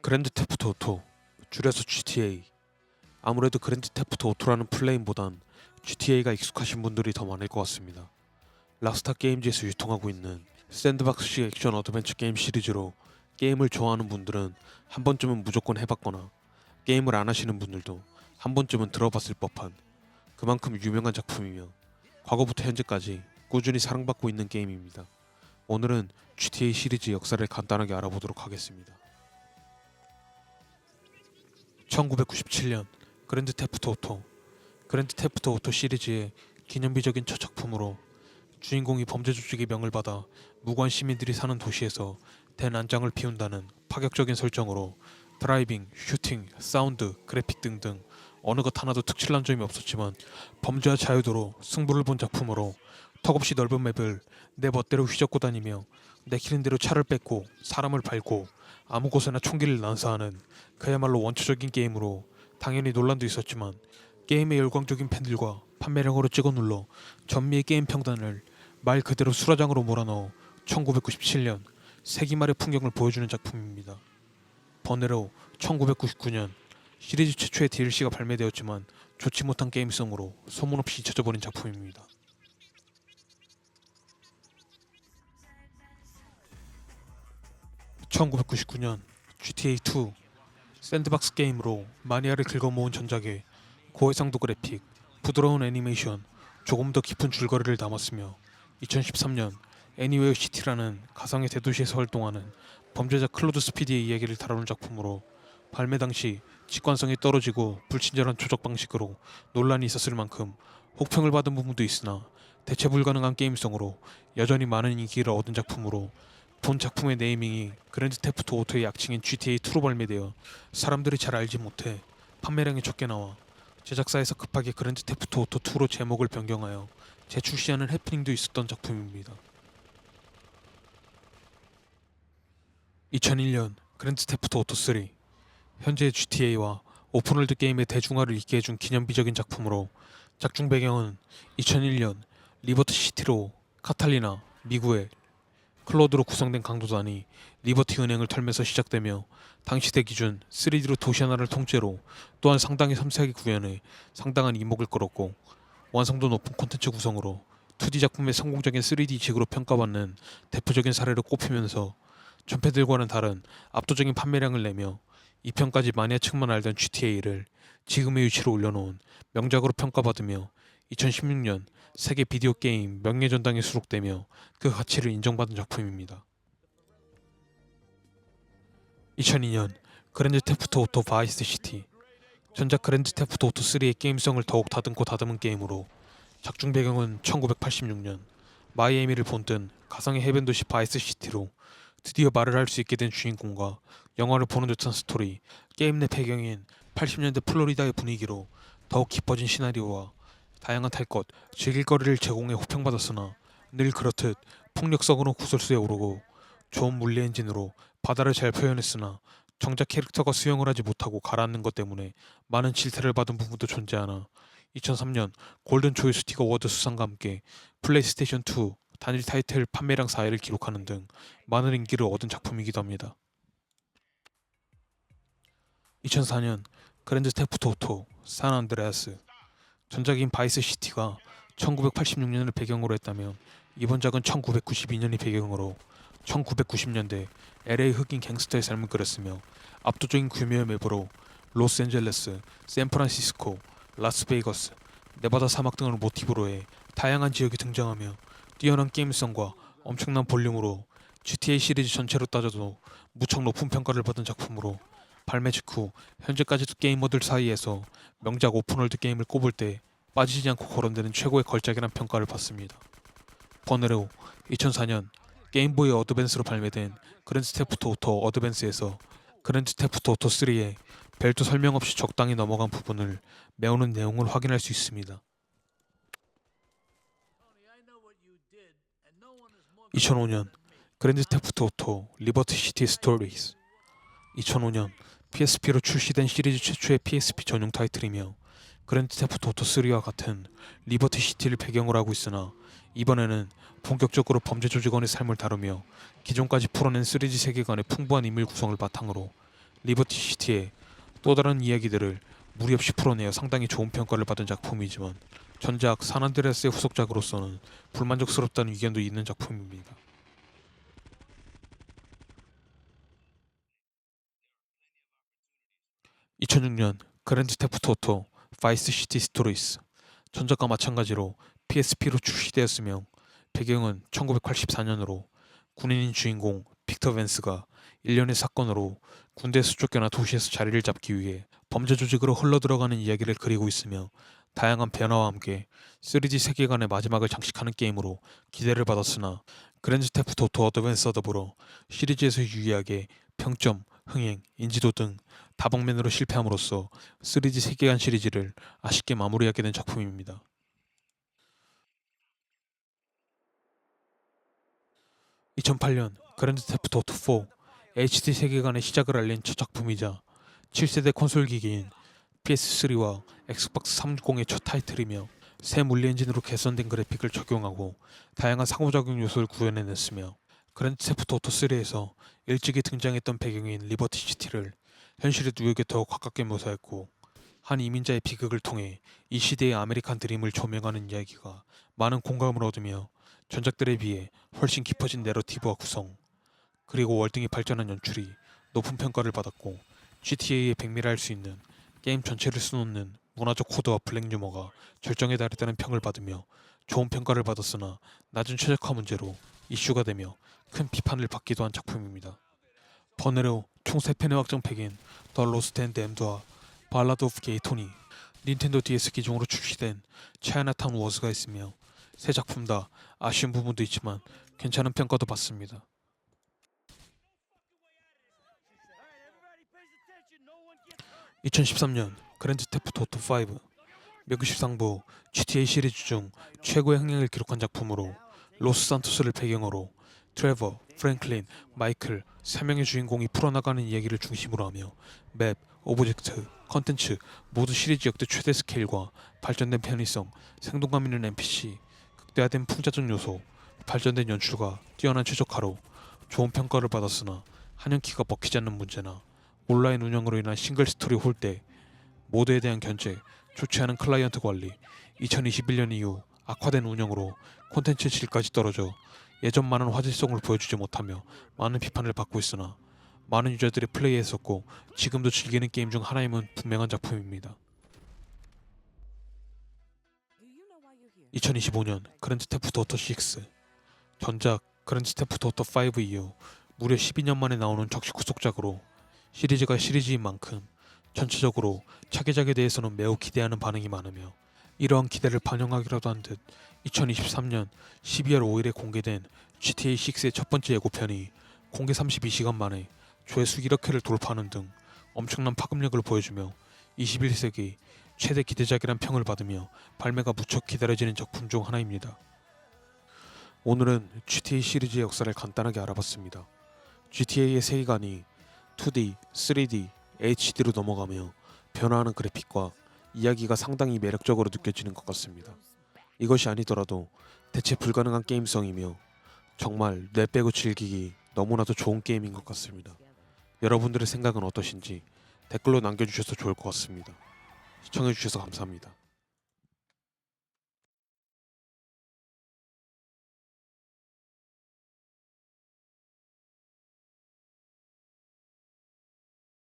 그랜드 테프트 오토 줄여서 GTA 아무래도 그랜드 테프트 오토라는 플레임보단 GTA가 익숙하신 분들이 더 많을 것 같습니다. 락스타 게임즈에서 유통하고 있는 샌드박스식 액션 어드벤처 게임 시리즈로 게임을 좋아하는 분들은 한 번쯤은 무조건 해봤거나 게임을 안 하시는 분들도 한 번쯤은 들어봤을 법한 그만큼 유명한 작품이며 과거부터 현재까지 꾸준히 사랑받고 있는 게임입니다. 오늘은 GTA 시리즈 역사를 간단하게 알아보도록 하겠습니다. 1997년 그랜드 테프트 오토 그랜드 테프트 오토 시리즈의 기념비적인 첫 작품으로 주인공이 범죄 조직의 명을 받아 무관 시민들이 사는 도시에서 대난장을 피운다는 파격적인 설정으로 드라이빙, 슈팅, 사운드, 그래픽 등등 어느 것 하나도 특출난 점이 없었지만 범죄와 자유도로 승부를 본 작품으로 턱없이 넓은 맵을 내 멋대로 휘젓고 다니며 내키는 대로 차를 뺏고 사람을 밟고 아무 곳에나 총기를 난사하는 그야말로 원초적인 게임으로 당연히 논란도 있었지만 게임의 열광적인 팬들과 판매량으로 찍어 눌러 전미의 게임 평단을 말 그대로 수라장으로 몰아넣어 1997년 세기 말의 풍경을 보여주는 작품입니다. 번외로 1999년 시리즈 최초의 DLC가 발매되었지만 좋지 못한 게임성으로 소문없이 잊혀져버린 작품입니다. (1999년) GTA2 샌드박스 게임으로 마니아를 긁어모은 전작에 고해상도 그래픽, 부드러운 애니메이션, 조금 더 깊은 줄거리를 담았으며 2013년 애니웨어 시티라는 가상의 대도시에서 활동하는 범죄자 클로드 스피디의 이야기를 다루는 작품으로 발매 당시 직관성이 떨어지고 불친절한 조작 방식으로 논란이 있었을 만큼 혹평을 받은 부분도 있으나 대체 불가능한 게임성으로 여전히 많은 인기를 얻은 작품으로 본 작품의 네이밍이 그랜드 테프트 오토의 약칭인 GTA2로 발매되어 사람들이 잘 알지 못해 판매량이 적게 나와 제작사에서 급하게 그랜드 테프트 오토 2로 제목을 변경하여 재출시하는 해프닝도 있었던 작품입니다. 2001년 그랜드 테프트 오토 3 현재 GTA와 오픈월드 게임의 대중화를 있게 해준 기념비적인 작품으로 작중 배경은 2001년 리버트 시티로 카탈리나, 미구엘, 클로드로 구성된 강도단이 리버티 은행을 털면서 시작되며 당시대 기준 3D로 도시 하나를 통째로 또한 상당히 섬세하게 구현해 상당한 이목을 끌었고 완성도 높은 콘텐츠 구성으로 2D 작품의 성공적인 3D 직으로 평가받는 대표적인 사례로 꼽히면서 전패들과는 다른 압도적인 판매량을 내며 이편까지 마니아측만 알던 GTA를 지금의 위치로 올려놓은 명작으로 평가받으며 2016년 세계 비디오 게임 명예전당에 수록되며 그 가치를 인정받은 작품입니다. 2002년 그랜드 테프트 오토 바이스 시티 전작 그랜드 테프트 오토 3의 게임성을 더욱 다듬고 다듬은 게임으로 작중 배경은 1986년 마이애미를 본뜬 가상의 해변 도시 바이스 시티로 드디어 말을 할 수 있게 된 주인공과 영화를 보는 듯한 스토리 게임 내 배경인 80년대 플로리다의 분위기로 더욱 깊어진 시나리오와 다양한 탈 것, 즐길 거리를 제공해 호평받았으나 늘 그렇듯 폭력성으로 구설수에 오르고 좋은 물리 엔진으로 바다를 잘 표현했으나 정작 캐릭터가 수영을 하지 못하고 가라앉는 것 때문에 많은 질타를 받은 부분도 존재하나 2003년 골든 조이스틱 어워드 수상과 함께 플레이스테이션 2 단일 타이틀 판매량 4위를 기록하는 등 많은 인기를 얻은 작품이기도 합니다. 2004년 그랜드 테프트 오토 산 안드레아스 전작인 바이스 시티가 1986년을 배경으로 했다면 이번 작은 1992년이 배경으로 1990년대 LA 흑인 갱스터의 삶을 그렸으며 압도적인 규모의 맵으로 로스앤젤레스, 샌프란시스코, 라스베이거스, 네바다 사막 등을 모티브로 해 다양한 지역이 등장하며 뛰어난 게임성과 엄청난 볼륨으로 GTA 시리즈 전체로 따져도 무척 높은 평가를 받은 작품으로 발매 직후 현재까지도 게이머들 사이에서 명작 오픈월드 게임을 꼽을 때 빠지지 않고 거론되는 최고의 걸작이란 평가를 받습니다. 번외로 2004년 게임보이 어드밴스로 발매된 그랜드 테프트 오토 어드밴스에서 그랜드 테프트 오토 3의 별도 설명 없이 적당히 넘어간 부분을 메우는 내용을 확인할 수 있습니다. 2005년 그랜드 테프트 오토 리버티 시티 스토리스 2005년 PSP로 출시된 시리즈 최초의 PSP 전용 타이틀이며 그랜드 테프트 오토 3와 같은 리버티 시티를 배경으로 하고 있으나 이번에는 본격적으로 범죄 조직원의 삶을 다루며 기존까지 풀어낸 3D 세계관의 풍부한 인물 구성을 바탕으로 리버티 시티의 또 다른 이야기들을 무리 없이 풀어내어 상당히 좋은 평가를 받은 작품이지만 전작 산안드레아스의 후속작으로서는 불만족스럽다는 의견도 있는 작품입니다. 2006년 그랜드 테프트 오토 바이스 시티 스토리스. 전작과 마찬가지로 PSP로 출시되었으며 배경은 1984년으로 군인인 주인공 빅터 벤스가 일련의 사건으로 군대에서 쫓겨나 도시에서 자리를 잡기 위해 범죄 조직으로 흘러들어가는 이야기를 그리고 있으며 다양한 변화와 함께 3D 세계관의 마지막을 장식하는 게임으로 기대를 받았으나 그랜드 테프트 오토 어드밴스와 더불어 시리즈에서 유의하게 평점, 흥행, 인지도 등 다방면으로 실패함으로써 3D 세계관 시리즈를 아쉽게 마무리하게 된 작품입니다. 2008년 그랜드 테프트 오토 4 HD 세계관의 시작을 알린 첫 작품이자 7세대 콘솔 기기인 PS3와 엑스박스 360의 첫 타이틀이며 새 물리 엔진으로 개선된 그래픽을 적용하고 다양한 상호작용 요소를 구현해냈으며 그랜드 테프트 오토 3에서 일찍이 등장했던 배경인 리버티 시티를 현실의 뉴욕에 더욱 가깝게 묘사했고 한 이민자의 비극을 통해 이 시대의 아메리칸 드림을 조명하는 이야기가 많은 공감을 얻으며 전작들에 비해 훨씬 깊어진 내러티브와 구성 그리고 월등히 발전한 연출이 높은 평가를 받았고 GTA에 백미를 할수 있는 게임 전체를 수놓는 문화적 코드와 블랙 유머가 절정에 달했다는 평을 받으며 좋은 평가를 받았으나 낮은 최적화 문제로 이슈가 되며 큰 비판을 받기도 한 작품입니다. 번외로 총 3편의 확장팩인 더 로스트 앤드 엠드와 발라드 오브 게이톤이 닌텐도 DS 기종으로 출시된 차이나타운 워즈가 있으며 세 작품 다 아쉬운 부분도 있지만 괜찮은 평가도 받습니다. 2013년 그랜드 테프트 오토 5 명실상부 GTA 시리즈 중 최고의 흥행을 기록한 작품으로 로스 산토스를 배경으로 트레버, 프랭클린, 마이클 세 명의 주인공이 풀어나가는 이야기를 중심으로 하며 맵, 오브젝트, 컨텐츠 모두 시리즈 역대 최대 스케일과 발전된 편의성, 생동감 있는 NPC, 극대화된 풍자전 요소, 발전된 연출과 뛰어난 최적화로 좋은 평가를 받았으나 한영키가 먹히지 않는 문제나 온라인 운영으로 인한 싱글 스토리 홀대, 모드에 대한 견제, 좋지 않은 클라이언트 관리, 2021년 이후 악화된 운영으로 콘텐츠 질까지 떨어져 예전만한 화제성을 보여주지 못하며 많은 비판을 받고 있으나 많은 유저들이 플레이했었고 지금도 즐기는 게임 중 하나임은 분명한 작품입니다. 2025년 그랜드 테프트 오토 6 전작 그랜드 테프트 오토 5 이후 무려 12년 만에 나오는 적식 후속작으로 시리즈가 시리즈인 만큼 전체적으로 차기작에 대해서는 매우 기대하는 반응이 많으며 이러한 기대를 반영하기라도 한 듯 2023년 12월 5일에 공개된 GTA 6의 첫 번째 예고편이 공개 32시간 만에 조회수 1억회를 돌파하는 등 엄청난 파급력을 보여주며 21세기 최대 기대작이란 평을 받으며 발매가 무척 기다려지는 작품 중 하나입니다. 오늘은 GTA 시리즈의 역사를 간단하게 알아봤습니다. GTA의 세계관이 2D, 3D, HD로 넘어가며 변화하는 그래픽과 이야기가 상당히 매력적으로 느껴지는 것 같습니다. 이것이 아니더라도 대체 불가능한 게임성이며 정말 뇌 빼고 즐기기 너무나도 좋은 게임인 것 같습니다. 여러분들의 생각은 어떠신지 댓글로 남겨주셔서 좋을 것 같습니다. 시청해주셔서 감사합니다.